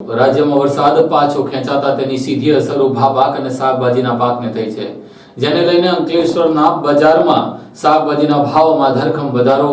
રાજ્યમાં વરસાદ પાછો ખેંચાતા તેની સીધી અસર ઊભા પાક અને શાકભાજીના પાકને થઈ છે. જેને લઈને અંકલેશ્વરના બજારમાં શાકભાજીના ભાવમાં ધરખમ વધારો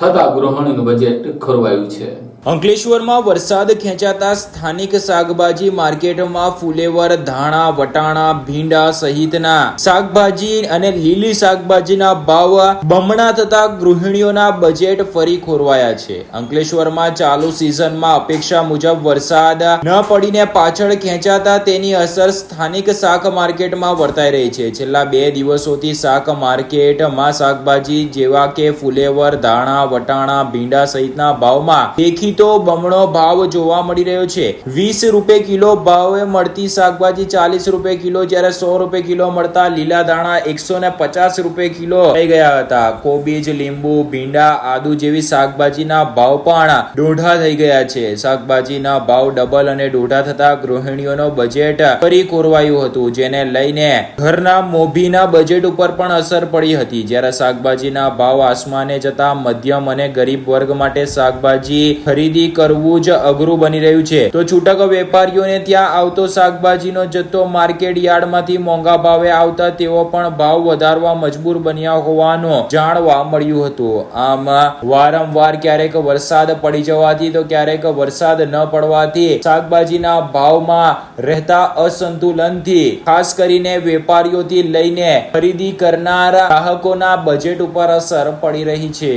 થતા ગૃહિણીનું બજેટ ખોરવાયું છે. અંકલેશ્વરમાં વરસાદ ખેંચાતા સ્થાનિક શાકભાજી માર્કેટમાં ફુલેવર, ધાણા, વટાણા, ભીંડા સહિતના શાકભાજી અને લીલી શાકભાજીના ભાવ બમણા થતા ગૃહિણીઓના બજેટ ફરી ખોરવાયા છે. અંકલેશ્વરમાં ચાલુ સિઝનમાં અપેક્ષા મુજબ વરસાદ ન પડીને પાછળ ખેંચાતા તેની અસર સ્થાનિક શાક માર્કેટમાં વર્તાઈ રહી છે. છેલ્લા બે દિવસોથી શાક માર્કેટમાં શાકભાજી જેવા કે ફુલેવર, ધાણા વટાણા, ભીંડા સહિતના ભાવમાં દેખીતો બમણો ભાવ જોવા મળી રહ્યો છે. વીસ રૂપે કિલો ભાવે મળતી શાકભાજી ચાલીસ રૂપે કિલો, જ્યારે સો રૂપે કિલો મળતા લીલા દાણા એકસો ને પચાસ રૂપે કિલો થઈ ગયા હતા. કોબીજ, લીંબુ, ભીંડા આદુ જેવી શાકભાજીના ભાવ પણ દોઢા થઈ ગયા છે. શાકભાજીના ભાવ ડબલ અને દોઢા થતા ગૃહિણીઓનો બજેટ ફરી કોરવાયું હતું, જેને લઈને ઘરના મોભીના બજેટ ઉપર પણ અસર પડી હતી. જ્યારે શાકભાજીના ભાવ આસમાને જતા મધ્યમ અને ગરીબ વર્ગ માટે શાકભાજી ખરીદી કરવું જ અઘરું બની રહ્યું છે. તો છૂટક વેપારીઓને ત્યાં આવતો શાકભાજીનો જથ્થો માર્કેટ યાર્ડમાંથી મોંઘા ભાવે આવતા તેઓ પણ ભાવ વધારવા મજબૂર બન્યા હોવાનું જાણવા મળ્યું હતું. આમ વારંવાર ક્યારેક વરસાદ પડી જવાથી તો ક્યારેક વરસાદ ન પડવાથી શાકભાજીના ભાવમાં રહેતા અસંતુલનથી ખાસ કરીને વેપારીઓથી લઈને ખરીદી કરનાર ગ્રાહકોના બજેટ ઉપર અસર પડી રહી છે.